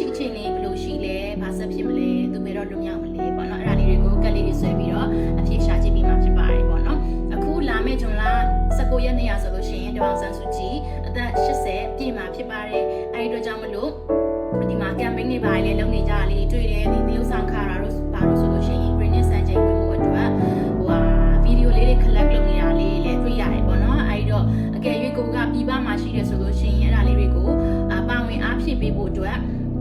ရှိအခြေအနေဘယ်လိုရှိလဲဘာဆက်ဖြစ်မလဲသူဘယ်တော့လွတ်မြောက်မလဲပေါ့နော်အဲ့ဒါလေးတွေကိုကက်လေးတွေဆွဲပြီးတော့အဖြေရှာကြည့်ပြီးမှဖြစ်ပါတယ်ပေါ့နော်အခုလာမယ့်ဂျွန်လ19ရက်နေ့ရဆိုလို့ရှိရင်ဒေါအောင်ဆန်းစုကြည်အသက်80ပြည့်မှာဖြစ်ပါတယ်အဲ့ဒီအတွက်ကြောင့်မလို့ဒီမှာ campaign တွေပါလေလုပ်နေကြတာလေးတွေ့တယ်ဒီသရုပ်ဆောင်ခါတာတို့ဘာလို့ဆိုလို့ရှိရင် green နဲ့ sun ချိန်ဝင်ဖို့အတွက်ဟိုဟာဗီဒီယိုလေးတွေ collect လုပ်နေတာလေးလည်းတွေ့ရတယ်ပေါ့နော်အဲဒီတော့အကယ်၍ကိုကပြည်ပမှာရှိတယ်ဆိုလို့ရှိရင်အဲ့ဒါလေးတွေကိုအပါဝင်အားဖြည့်ပေးဖို့အတွက်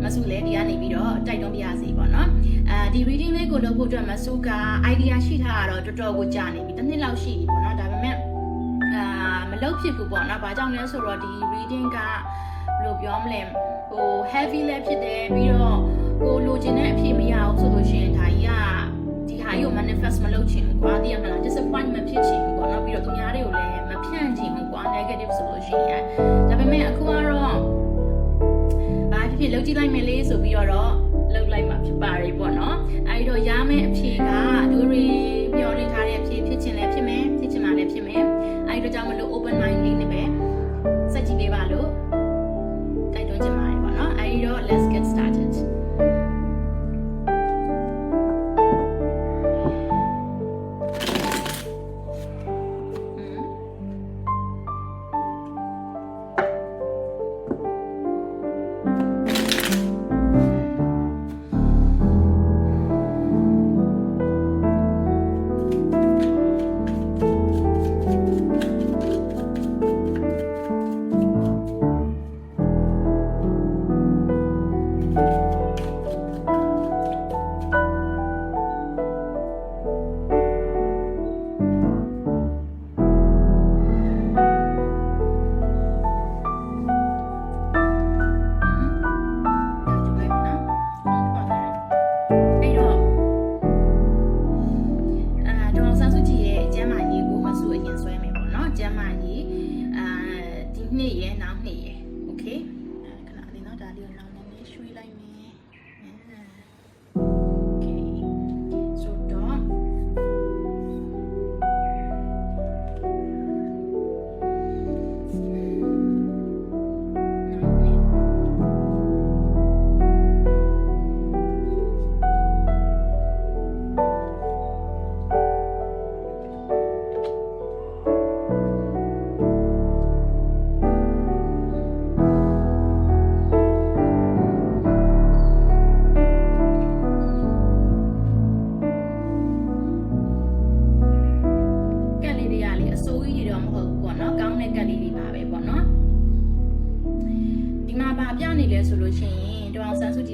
မဆုလည်းဒီကနေပြီးတော့တိုက်တွန်းပြရစီပေါ့နော်အဲဒီ reading လေးကိုလုပ်ဖို့အတွက်မဆုက idea ရှိထားတာတော့တော်တော်ကိုကြာနေပြီတစ်နှစ်လောက်ရှိပြီပေါ့နော်ဒါပေမဲ့အာမလုပ်ဖြစ်ဘူးပေါ့နော်ဘာကြောင့်လဲဆိုတော့ဒီ reading ကဘယ်လိုပြောမလဲဟို heavy လည်းဖြစ်တယ်ပြီးတော့ကိုလိုချင်တဲ့အဖြစ်မရအောင်ဆိုလို့ လုပ်ကြည့်လိုက်မယ်လေဆိုပြီးတော့လုပ်လိုက်မှာဖြစ်ပါတယ်ပေါ့နော်အဲဒီတော့ရမယ့်အဖြေကတို့တွေ မယ်ပေါ့နော်ကျမ်းမာရေးအာဒီနှစ်ရဲ့နောက်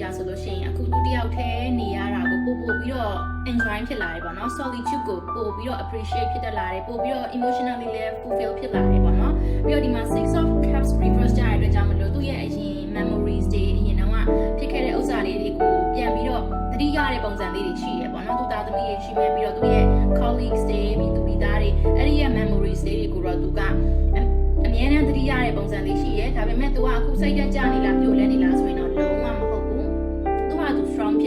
အောင်ဆန်းစုကြည်ကဆိုလို့ရှိရင်အခုသူတယောက်တည်းနေရတာကိုပို့ပို့ပြီးတော့ enjoy ဖြစ်လာတယ်ပေါ့နော် solitude ကိုပို့ပြီးတော့ appreciate ဖြစ်တတ်လာတယ်ပို့ပြီးတော့ emotionally လည်း fulfill ဖြစ်လာတယ်ပေါ့နော်ပြီးတော့ဒီမှာ six of cups reverse ကြရတဲ့အတွက်ကြောင့်မလို့သူ့ရဲ့အရင် memories တွေအရင်တော့ဖြစ်ခဲ့တဲ့ဥစ္စာလေးတွေကိုပြန်ပြီးတော့သတိရတဲ့ပုံစံလေးတွေရှိရပေါ့နော်သူသားသမီးတွေရှိမယ်ပြီးတော့သူရဲ့ colleagues တွေပြီးသူမိသားတွေအဲ့ဒီရဲ့ memories တွေကိုတော့သူကအမြဲတမ်းသတိရတဲ့ပုံစံလေးရှိရဲဒါပေမဲ့သူကအခုစိတ်တက်ကြနေလားပြုတ်လဲနေလားဆိုရင်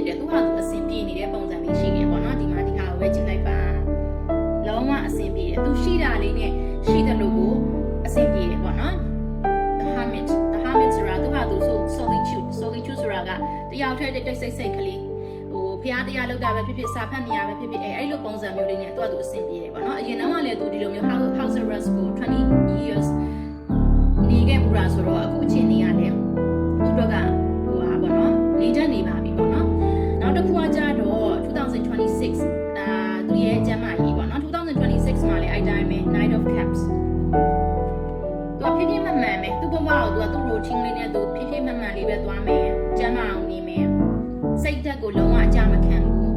တယ်သူကသူအဆင်ပြေနေတဲ့ပုံစံလေးရှိနေပေါ့နော်ဒီမှာဒီဟာကိုပဲကြည့်လိုက်ပါလုံးဝအဆင်ပြေတယ်သူရှိတာလေးနဲ့ရှိတယ်လို့ကိုအဆင်ပြေတယ်ပေါ့နော် the hermit the hermit ဆိုတာသူဟာသူ solitude solitude ဆိုတာကတယောက်တည်းတိတ်ဆိတ်ဆိတ်ကလေးဟိုဖျားတရားလောက်တာပဲဖြစ်ဖြစ်စာဖတ်နေရပဲဖြစ်ဖြစ်အဲအဲ့လိုပုံစံမျိုးလေးနဲ့သူကသူအဆင်ပြေတယ်ပေါ့နော်အရင်တော့ကလည်းသူဒီလိုမျိုး house house arrest ကို20 years နေခဲ့မှုလားဆိုတော့အခုအချိန်နေရတယ်သူတို့ကဟိုဟာပေါ့နော်နေတတ်နေပါပြီပေါ့နော်နောက် တစ်ခုကကြတော့2026အာသူရဲ့ကျမ်းမာရေးပေါ့နော်2026မှာလည်းအဲ့တိုင်းပဲ Night of Cups သူကဖြည်းဖြည်းမှန်မှန်ပဲသူ့ဘဝကိုသူကသူ့ routine လေးနဲ့သူဖြည်းဖြည်းမှန်မှန်လေးပဲသွားမယ်ကျမ်းမာအောင်နေမယ်စိတ်ဓာတ်ကိုလုံးဝအကြမခံဘူး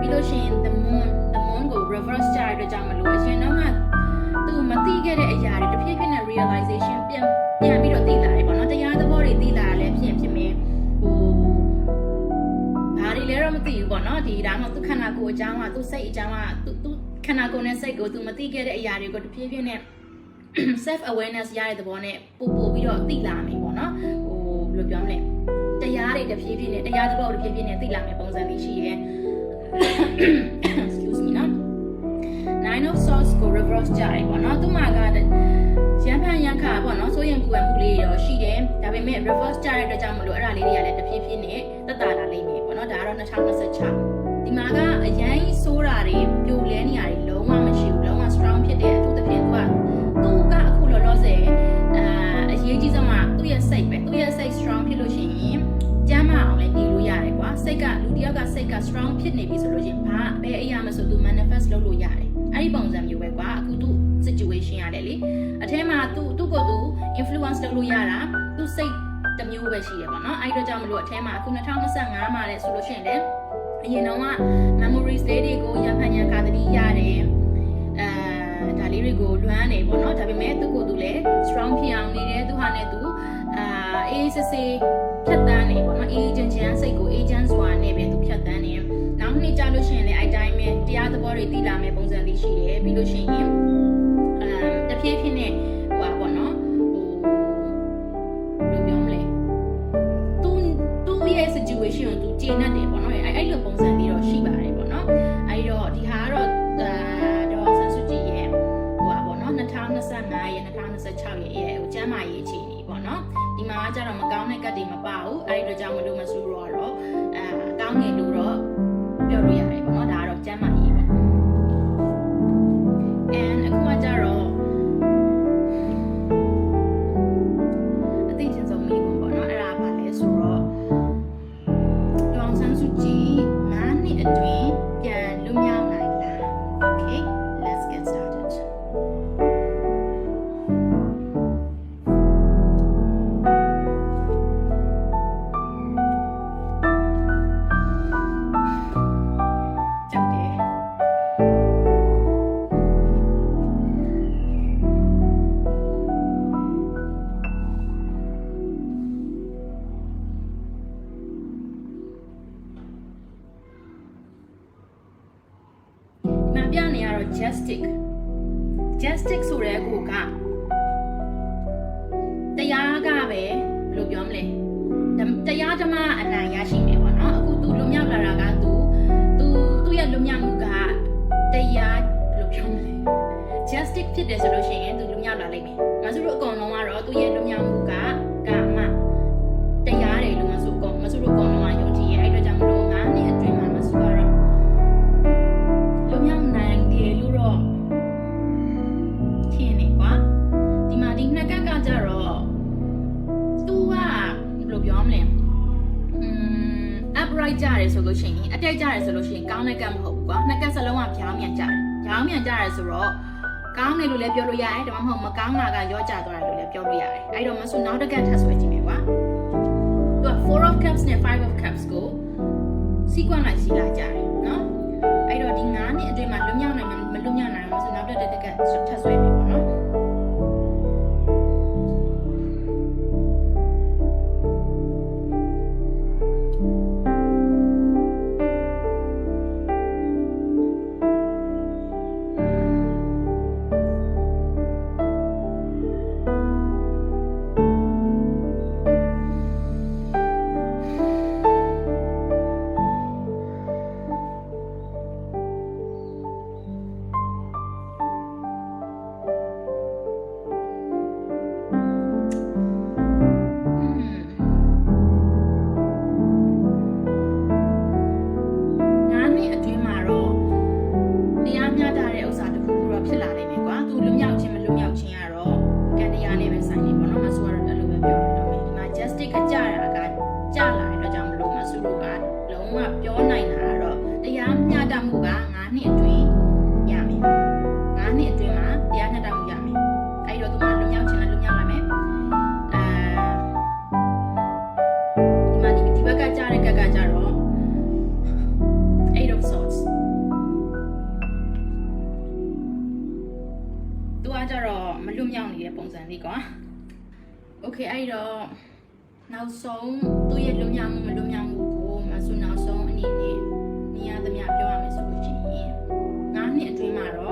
ပြီးလို့ရှိရင် the moon the moon ကို reverse ကြရတဲ့ကြောင့်မလို့အရင်တော့ကသူမသိခဲ့တဲ့အရာ ကိုယ်အကြောင်းကသူစိတ်အကြောင်းကသူသူခန္ဓာကိုယ်နဲ့စိတ်ကိုသူမသိခဲ့တဲ့အရာတွေကိုတဖြည်းဖြည်းနဲ့ self awareness ရတဲ့သဘောနဲ့ပို့ပို့ပြီးတော့သိလာမယ်ပေါ့နော်ဟိုဘယ်လိုပြောမလဲတရားတွေတဖြည်းဖြည်းနဲ့တရားသဘောတွေတဖြည်းဖြည်းနဲ့သိလာမယ်ပုံစံလေးရှိရဲ excuse me နော် nine of swords ကို reverse ကြတယ်ပေါ့နော်သူ့မှာကရန်ဖန်ရန်ခါပေါ့နော်စိုးရင်ကူရမှုလေးရောရှိတယ်ဒါပေမဲ့ reverse ကြတဲ့အတွက်ကြောင့်မလို့အဲ့ဒါလေးတွေကလည်းတဖြည်းဖြည်းနဲ့တက်တာလာလိမ့်မယ်ပေါ့နော်ဒါကတော့2026ဒီမှာကအရင် ယောက်ကစိတ်က strong ဖြစ်နေပြီဆိုလို့ရှိရင်ဘာဘယ်အရာမဆိုသူ manifest လုပ်လို့ရတယ်အဲ့ဒီပုံစံမျိုးပဲကွာအခုသူ situation ရတယ်လေအထဲမှာသူသူ့ကိုယ်သူ influence လုပ်လို့ရတာသူစိတ်တစ်မျိုးပဲရှိတယ်ပေါ့နော်အဲ့ဒီတော့ကြောင့်မလို့အထဲမှာအခု2025မှာလဲဆိုလို့ရှိရင်လည်းအရင်တော့က memories လေးတွေကိုရဖန်ရန်ခါတတိရတယ်အဲဒါလေးတွေကိုလွမ်းနေပေါ့နော်ဒါပေမဲ့သူ့ကိုယ်သူလည်း strong ဖြစ်အောင်နေတယ်သူဟာနဲ့သူ အာအေးစစ်စစ်ဖြတ်တန်းနေပေါ့နော် agent ချမ်းစိတ်ကို agent စွာနဲ့ပဲသူဖြတ်တန်းနေနောက်နှစ်ကြာလို့ရှိရင်လည်းအဲ့တိုင်းပဲတရားသဘောတွေတည်လာမယ့်ပုံစံလေးရှိတယ်ပြီးလို့ရှိရင်အမ်တဖြည်းဖြည်းနဲ့ဟိုပါပေါ့နော်ဟိုဘယ်လိုပြောမလဲသူသူ့ရဲ့ situation ကိုသူကျေနပ်တယ် ကကြတော့မကောင်းတဲ့ကတ်တွေမပါဘူးအဲ့ဒီတော့ကြောင့်မလို့မဆိုးတော့တော့အာကောင်းတယ် majestic majestic ဆိုတဲ့ကိုကတရားကပဲဘယ်လိုပြောမလဲတရားဓမ္မအနိုင်ရရှိမယ်ပေါ့နော်အခုသူလွန်မြောက်လာတာကသူသူသူ့ရဲ့လွန်မြောက်မှုကတရားဘယ်လိုပြောမလဲ justice ဖြစ်တယ်ဆိုလို့ရှိရင်သူလွန်မြောက်လာလိမ့်မယ်မဆိုလို့အကုန်လုံးကတော့သူ့ရဲ့လွန်မြောက်မှုက ม upright ကြတယ်ဆိုလို့ရှိရင်အတက်ကြတယ်ဆိုလို့ရှိရင်ကောင်းတဲ့ကက်မဟုတ်ဘူးကွာနှစ်ကက်စလုံးကဖြောင်းမြန်ကြတယ်ဖြောင်းမြန်ကြတယ်ဆိုတော့ကောင်းတယ်လို့လည်းပြောလို့ရတယ်ဒါမှမဟုတ်မကောင်းတာကရောကြသွားတယ်လို့လည်းပြောလို့ရတယ်အဲ့တော့မဆိုနောက်တစ်ကက်ထပ်ဆွဲကြည့်မယ်ကွာသူက4 of cups နဲ့5 of cups ကို sequence လိုက်စီးလာကြတယ် ပြောနိုင်တာကတော့တရားမျှတမှုကငါးနှစ်အတွင်းရမယ်ငါးနှစ်အတွင်းမှာတရားမျှတမှုရမယ်အဲ့တော့သူကလွတ်မြောက်ခြင်းလည်းလွတ်မြောက်လာမယ်အဲဒီမှာဒီဒီဘက်ကကြားတဲ့ကက်ကကြတော့ eight of swords သူကကြတော့မလွတ်မြောက်နေတဲ့ပုံစံလေးကွာ okay အဲ့တော့နောက်ဆုံးသူ့ရဲ့လွတ်မြောက်မှုမလွတ်မြောက်မှုကိုမဆုနောက်ဆုံး အနေနဲ့နေရာသမျှပြောရမယ်ဆိုလို့ရှိရင်ငါးနှစ်အတွင်းမှာတော့